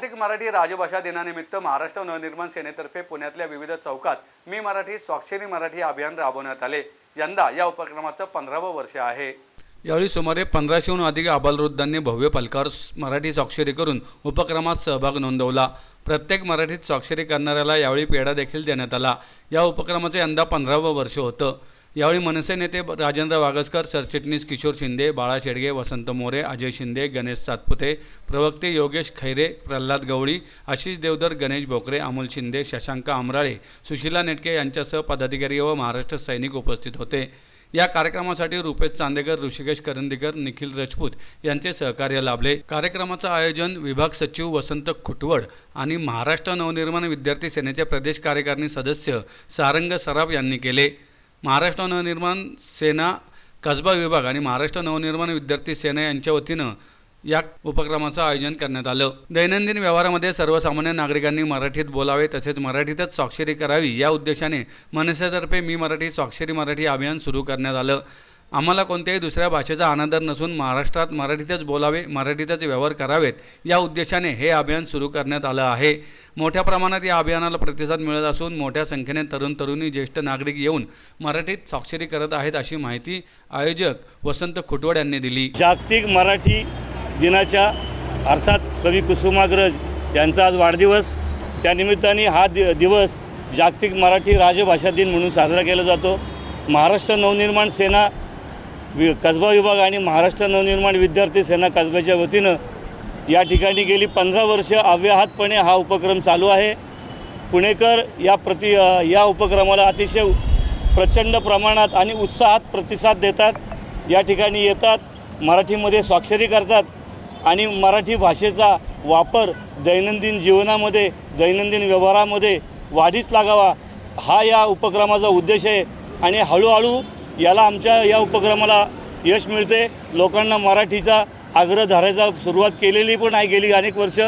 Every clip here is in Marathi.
जागतिक मराठी राजभाषा दिनानिमित्त महाराष्ट्र नवनिर्माण सेनेतर्फे पुण्यातल्या विविध चौकात मी मराठी स्वाक्षरी मराठी अभियान राबवण्यात आले. यंदा या उपक्रमाचं पंधरावं वर्ष आहे. यावेळी सुमारे पंधराशेहून अधिक आबालवृद्धांनी भव्य फलकावर मराठी स्वाक्षरी करून उपक्रमात सहभाग नोंदवला. प्रत्येक मराठीत स्वाक्षरी करणाऱ्याला यावेळी पेढा देखील देण्यात आला. या उपक्रमाचं यंदा पंधरावं वर्ष होतं. यावेळी मनसे नेते राजेंद्र वागसकर सरचिटणीस किशोर शिंदे बाळा शेडगे वसंत मोरे अजय शिंदे गणेश सातपुते प्रवक्ते योगेश खैरे प्रल्हाद गवळी आशिष देवधर गणेश भोकरे अमोल शिंदे शशांक आमराळे सुशीला नेटके यांच्यासह पदाधिकारी व महाराष्ट्र सैनिक उपस्थित होते. या कार्यक्रमासाठी रुपेश चांदेकर ऋषिकेश करंदीकर निखिल राजपूत यांचे सहकार्य लाभले. कार्यक्रमाचं आयोजन विभाग सचिव वसंत खुटवड आणि महाराष्ट्र नवनिर्माण विद्यार्थी सेनेचे प्रदेश कार्यकारिणी सदस्य सारंग सराफ यांनी केले. महाराष्ट्र नवनिर्माण सेना कसबा विभाग आणि महाराष्ट्र नवनिर्माण विद्यार्थी सेना यांच्या वतीनं या उपक्रमाचं आयोजन करण्यात आलं. दैनंदिन व्यवहारामध्ये सर्वसामान्य नागरिकांनी मराठीत बोलावे तसेच मराठीतच स्वाक्षरी करावी या उद्देशाने मनसेतर्फे मी मराठी स्वाक्षरी मराठी अभियान सुरू करण्यात आलं. आम्हाला कोणत्याही दुसऱ्या भाषेचा अनादर नसून महाराष्ट्रात मराठीतच बोलावे मराठीतच व्यवहार करावेत या उद्देशाने हे अभियान सुरू करण्यात आलं आहे. मोठ्या प्रमाणात या अभियानाला प्रतिसाद मिळत असून मोठ्या संख्येने तरुण तरुणी ज्येष्ठ नागरिक येऊन मराठीत स्वाक्षरी करत आहेत अशी माहिती आयोजक वसंत खुटवड यांनी दिली. जागतिक मराठी दिनाच्या अर्थात कवी कुसुमाग्रज यांचा आज वाढदिवस. त्यानिमित्ताने हा दि दिवस जागतिक मराठी राजभाषा दिन म्हणून साजरा केला जातो. महाराष्ट्र नवनिर्माण सेना वि कसबा विभाग आणि महाराष्ट्र नवनिर्माण विद्यार्थी सेना कसब्याच्या वतीनं या ठिकाणी गेली पंधरा वर्ष अव्याहतपणे हा उपक्रम चालू आहे. पुणेकर या प्रति या उपक्रमाला अतिशय प्रचंड प्रमाणात आणि उत्साहात प्रतिसाद देतात. या ठिकाणी येतात मराठीमध्ये स्वाक्षरी करतात आणि मराठी भाषेचा वापर दैनंदिन जीवनामध्ये दैनंदिन व्यवहारामध्ये वाढीस लागावा. हा या उपक्रमाचा उद्देश आहे आणि हळूहळू याला आमच्या या उपक्रमाला यश मिळते. लोकांना मराठीचा आग्रह धरायचा सुरुवात केलेली पण आहे. गेली अनेक वर्ष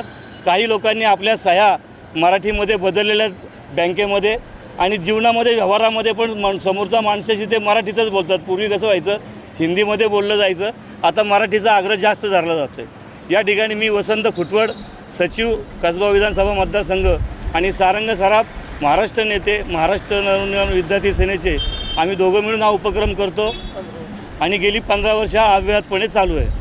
काही लोकांनी आपल्या सह्या मराठीमध्ये बदललेल्या बँकेमध्ये आणि जीवनामध्ये व्यवहारामध्ये पण मन समोरचा माणसाशी ते मराठीतच बोलतात. पूर्वी कसं व्हायचं? हिंदीमध्ये बोललं जायचं. आता मराठीचा आग्रह जास्त धरला जातो या ठिकाणी मी वसंत खुटवड सचिव कसबा विधानसभा मतदारसंघ आणि सारंग सराफ महाराष्ट्र नेते महाराष्ट्र नवनिर्माण विद्यार्थी सेनेचे आम्ही दोघं मिळून हा उपक्रम करतो. आणि गेली पंधरा वर्ष हा अव्याहतपणे चालू आहे.